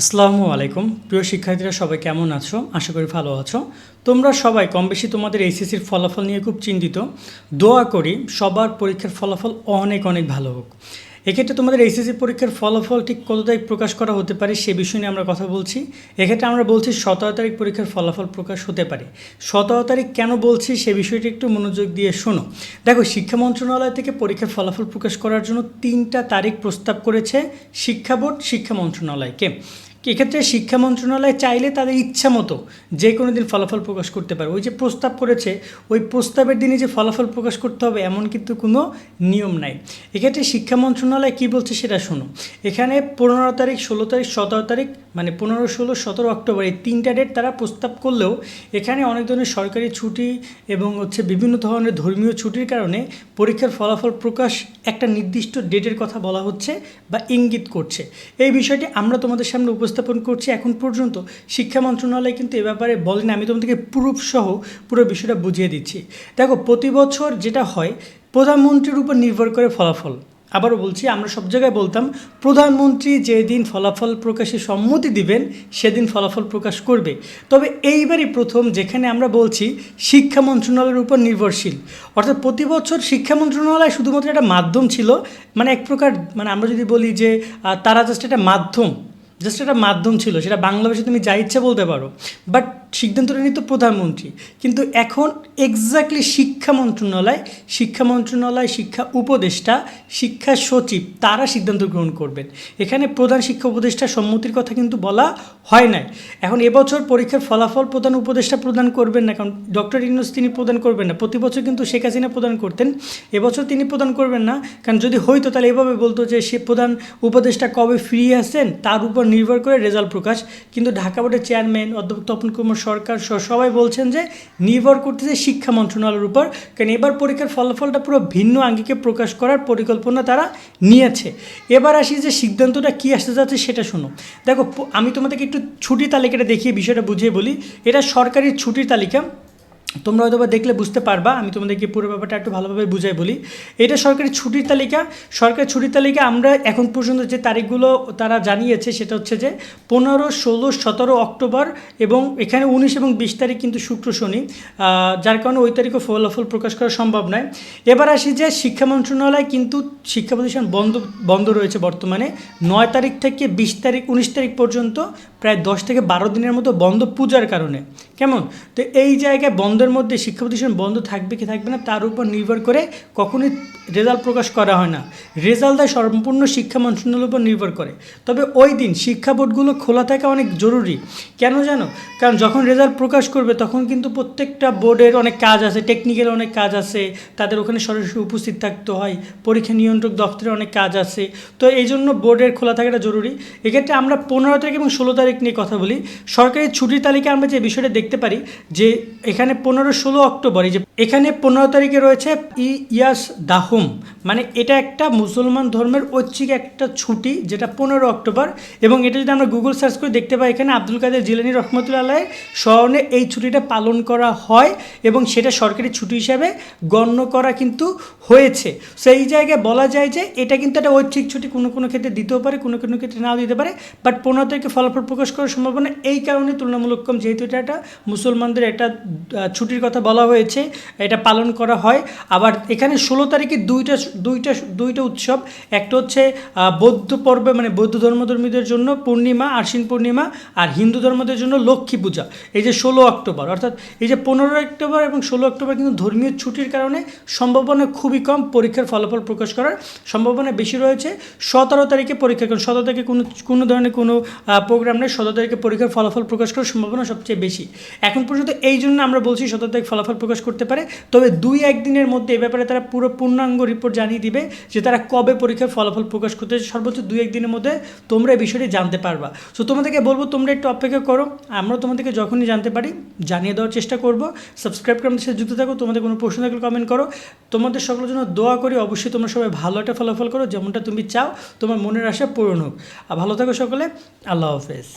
আসসালামু আলাইকুম। প্রিয় শিক্ষার্থীরা, সবাই কেমন আছো? আশা করি ভালো আছো। তোমরা সবাই কম বেশি তোমাদের এইচএসির ফলাফল নিয়ে খুব চিন্তিত। দোয়া করি সবার পরীক্ষার ফলাফল অনেক অনেক ভালো হোক। এক্ষেত্রে তোমাদের এসএসসি পরীক্ষার ফলাফল ঠিক কত তারিখ প্রকাশ করা হতে পারে সে বিষয় নিয়ে আমরা কথা বলছি। এক্ষেত্রে আমরা বলছি সতেরো তারিখ পরীক্ষার ফলাফল প্রকাশ হতে পারে। সতেরো তারিখ কেন বলছি সে বিষয়টি একটু মনোযোগ দিয়ে শোনো। দেখো, শিক্ষা মন্ত্রণালয় থেকে পরীক্ষার ফলাফল প্রকাশ করার জন্য তিনটা তারিখ প্রস্তাব করেছে শিক্ষা বোর্ড, শিক্ষা মন্ত্রণালয়কে। এক্ষেত্রে শিক্ষা মন্ত্রণালয় চাইলে তাদের ইচ্ছা মতো যে কোনো দিন ফলাফল প্রকাশ করতে পারে। ওই যে প্রস্তাব করেছে, ওই প্রস্তাবের দিনে যে ফলাফল প্রকাশ করতে হবে এমন কিন্তু কোনো নিয়ম নাই। এক্ষেত্রে শিক্ষা মন্ত্রণালয় কী বলছে সেটা শোনো এখানে পনেরো তারিখ, ষোলো তারিখ, সতেরো তারিখ মানে পনেরো, ষোলো, সতেরো অক্টোবর এই তিনটা ডেট তারা প্রস্তাব করলেও এখানে অনেক ধরনের সরকারি ছুটি এবং হচ্ছে বিভিন্ন ধরনের ধর্মীয় ছুটির কারণে পরীক্ষার ফলাফল প্রকাশ একটা নির্দিষ্ট ডেটের কথা বলা হচ্ছে বা ইঙ্গিত করছে। এই বিষয়টি আমরা তোমাদের সামনে উপস্থাপন করছি এখন পর্যন্ত, শিক্ষা মন্ত্রণালয় কিন্তু এ ব্যাপারে বলেনি। আমি তোমাদেরকে প্রুফ সহ পুরো বিষয়টা বুঝিয়ে দিচ্ছি। দেখো, প্রতি বছর যেটা হয়, প্রধানমন্ত্রীর উপর নির্ভর করে ফলাফল। আবারও বলছি, আমরা সব জায়গায় বলতাম, প্রধানমন্ত্রী যেদিন ফলাফল প্রকাশে সম্মতি দিবেন, সেদিন ফলাফল প্রকাশ করবে। তবে এইবারই প্রথম যেখানে আমরা বলছি, শিক্ষা মন্ত্রণালয়ের উপর নির্ভরশীল। অর্থাৎ প্রতি বছর শিক্ষা মন্ত্রণালয় শুধুমাত্র একটা মাধ্যম ছিল মানে এক প্রকার মানে আমরা যদি বলি যে তারা জাস্ট একটা মাধ্যম। জাস্ট একটা মাধ্যম ছিল, সেটা বাংলা ভাষায় তুমি যা ইচ্ছা বলতে পারো। বাট সিদ্ধান্তটা নিত প্রধানমন্ত্রী। কিন্তু এখন এক্স্যাক্টলি শিক্ষা মন্ত্রণালয় শিক্ষা মন্ত্রণালয়, শিক্ষা উপদেষ্টা, শিক্ষা সচিব, তারা সিদ্ধান্ত গ্রহণ করবেন। এখানে প্রধান শিক্ষা উপদেষ্টা সম্মতির কথা কিন্তু বলা হয় নাই। এখন এবছর পরীক্ষার ফলাফল প্রধান উপদেষ্টা প্রদান করবেন না, কারণ ডক্টর ইউনুস তিনি প্রদান করবেন না। প্রতি বছর কিন্তু শেখ হাসিনা প্রদান করতেন, এবছর তিনি প্রদান করবেন না। কারণ যদি হইতো তাহলে এভাবে বলতো যে সে প্রধান উপদেষ্টা কবে ফিরিয়ে আসেন তার উপর নির্ভর করে রেজাল্ট প্রকাশ। কিন্তু ঢাকা বোর্ডের চেয়ারম্যান অধ্যাপক তপন কুমার সরকার সবাই বলছেন যে, নির্ভর করতেছে শিক্ষা মন্ত্রণালয়ের উপর। কারণ এবার পরীক্ষার ফলাফলটা পুরো ভিন্ন আঙ্গিকে প্রকাশ করার পরিকল্পনা তারা নিয়েছে। এবার আসি যে সিদ্ধান্তটা কী আসতে যাচ্ছে সেটা শোনো। দেখো, আমি তোমাদেরকে একটু ছুটি তালিকাটা দেখিয়ে বিষয়টা বুঝিয়ে বলি। এটা সরকারি ছুটির তালিকা। তোমরা হয়তো দেখলে বুঝতে পারবা, আমি তোমাদেরকে পুরো ব্যাপারটা একটু ভালোভাবে বুঝাই বলি। এটা সরকারি ছুটির তালিকা। সরকারি ছুটির তালিকা আমরা এখন পর্যন্ত যে তারিখগুলো তারা জানিয়েছে, সেটা হচ্ছে যে পনেরো, ষোলো, সতেরো অক্টোবর এবং এখানে উনিশ এবং বিশ তারিখ কিন্তু শুক্র শনি যার কারণে ওই তারিখও ফলাফল প্রকাশ করা সম্ভব নয়। এবার আসি যে শিক্ষা মন্ত্রণালয় কিন্তু শিক্ষা প্রতিষ্ঠান বন্ধ বন্ধ রয়েছে বর্তমানে। নয় তারিখ থেকে বিশ তারিখ, উনিশ তারিখ পর্যন্ত প্রায় দশ থেকে বারো দিনের মতো বন্ধ পূজার কারণে। কেমন? তো এই জায়গায় বন্ধের মধ্যে শিক্ষা প্রতিষ্ঠান বন্ধ থাকবে কি থাকবে না, তার উপর নির্ভর করে কখনোই রেজাল্ট প্রকাশ করা হয় না। রেজাল্ট দেয় সম্পূর্ণ শিক্ষা মন্ত্রণালয়ের উপর নির্ভর করে। তবে ওই দিন শিক্ষা বোর্ডগুলো খোলা থাকা অনেক জরুরি। কেন জানো? কারণ যখন রেজাল্ট প্রকাশ করবে, তখন কিন্তু প্রত্যেকটা বোর্ডের অনেক কাজ আছে, টেকনিক্যাল অনেক কাজ আছে, তাদের ওখানে সরাসরি উপস্থিত থাকতে হয়, পরীক্ষা নিয়ন্ত্রক দপ্তরে অনেক কাজ আছে। তো এই জন্য বোর্ডের খোলা থাকাটা জরুরি। এক্ষেত্রে আমরা পনেরো তারিখ এবং ষোলো তারিখ নিয়ে কথা বলি। সরকারি ছুটির তালিকায় আমরা যে বিষয়টা দেখতে পারি যে এখানে পনেরো ষোলো অক্টোবর, এই যে এখানে পনেরো তারিখে রয়েছে ই ইয়াস দাহুম মানে এটা একটা মুসলমান ধর্মের ঐচ্ছিক একটা ছুটি, যেটা পনেরো অক্টোবর। এবং এটা যদি আমরা গুগল সার্চ করে দেখতে পাই, এখানে আব্দুল কাদের জিলানি রহমতুল্লাহ স্মরণে এই ছুটিটা পালন করা হয় এবং সেটা সরকারি ছুটি হিসাবে গণ্য করা কিন্তু হয়েছে। সেই জায়গায় বলা যায় যে এটা কিন্তু একটা ঐচ্ছিক ছুটি, কোনো কোনো ক্ষেত্রে দিতেও পারে, কোনো কোনো ক্ষেত্রে নাও দিতে পারে। বাট পনেরো তারিখে ফলাফল প্রকাশ করার সম্ভাবনা এই কারণে তুলনামূলক কম, যেহেতু এটা একটা মুসলমানদের একটা ছুটির কথা বলা হয়েছে। এটা পালন করা হয়। আবার এখানে ষোলো তারিখে দুইটা দুইটা দুইটা উৎসব। একটা হচ্ছে বৌদ্ধ পর্বে মানে বৌদ্ধ ধর্মধর্মীদের জন্য পূর্ণিমা, আশ্বিন পূর্ণিমা আর হিন্দু ধর্মদের জন্য লক্ষ্মী পূজা। এই যে ষোলো অক্টোবর, অর্থাৎ এই যে পনেরো অক্টোবর এবং ষোলো অক্টোবর কিন্তু ধর্মীয় ছুটির কারণে সম্ভাবনা খুবই কম পরীক্ষার ফলাফল প্রকাশ করার সম্ভাবনা বেশি রয়েছে। সতেরো তারিখে পরীক্ষা কারণ সতেরো তারিখে কোনো কোনো ধরনের কোনো প্রোগ্রাম নেই। সতেরো তারিখে পরীক্ষার ফলাফল প্রকাশ করার সম্ভাবনা সবচেয়ে বেশি। এখন পর্যন্ত এই জন্য আমরা বলছি সতেরো তারিখ ফলাফল প্রকাশ করতে পারে তবে দুই একদিনের মধ্যে এ ব্যাপারে তারা পুরো পূর্ণাঙ্গ রিপোর্ট জানিয়ে দিবে যে তারা কবে পরীক্ষার ফলাফল প্রকাশ করতে সর্বোচ্চ দুই একদিনের মধ্যে তোমরা এই বিষয়টি জানতে পারবা। সো তোমাদেরকে বলব, তোমরা একটু অপেক্ষা করো। আমরা তোমাদেরকে যখনই জানতে পারি, জানিয়ে দেওয়ার চেষ্টা করব। সাবস্ক্রাইব করে আমাদের সাথে যুক্ত থাকো। তোমাদের কোনো প্রশ্ন থাকলে কমেন্ট করো। তোমাদের সকলের জন্য দোয়া করি, অবশ্যই তোমরা সবাই ভালো একটা ফলাফল করো, যেমনটা তুমি চাও, তোমার মনের আশা পূরণ হোক। আর ভালো থাকো সকলে। আল্লাহ হাফেজ।